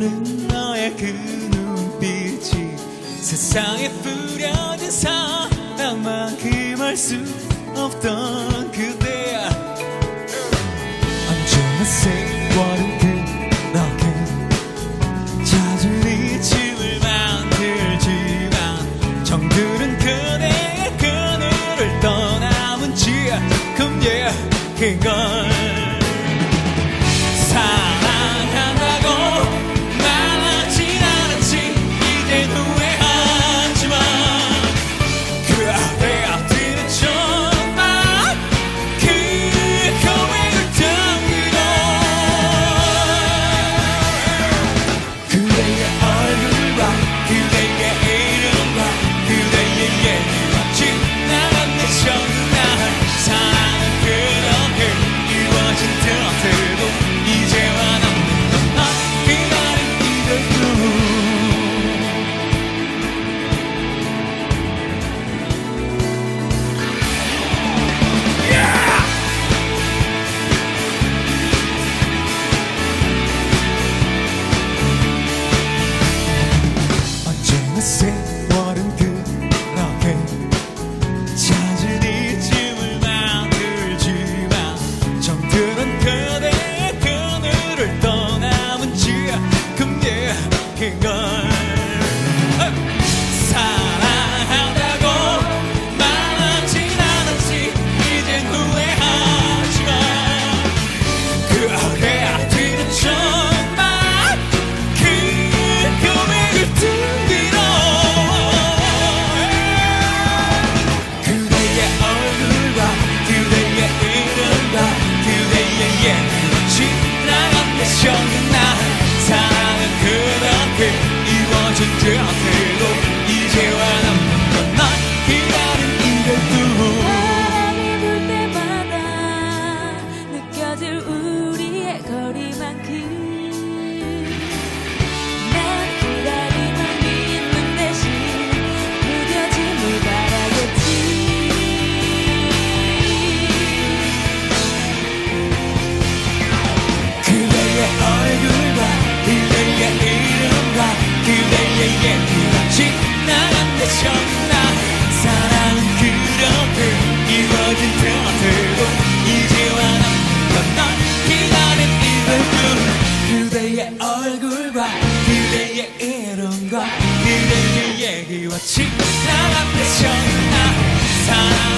보는 너의 그 눈빛이 세상에 뿌려진 사랑만큼 할 수 없던 그대야. 언제나 생활은 그 너게 자주 미침을 만들지만 정들은 그대의 그늘을 떠나면 지금 예 그걸 그렇게 그대의 얘기가 지나간 내 정날 사랑은 그렇게 이루어진 듯해도 이제와 남는 건넌 기다린 이별뿐 그대의 얼굴과 그대의 이름과 그대의 얘기와 내 정날 사랑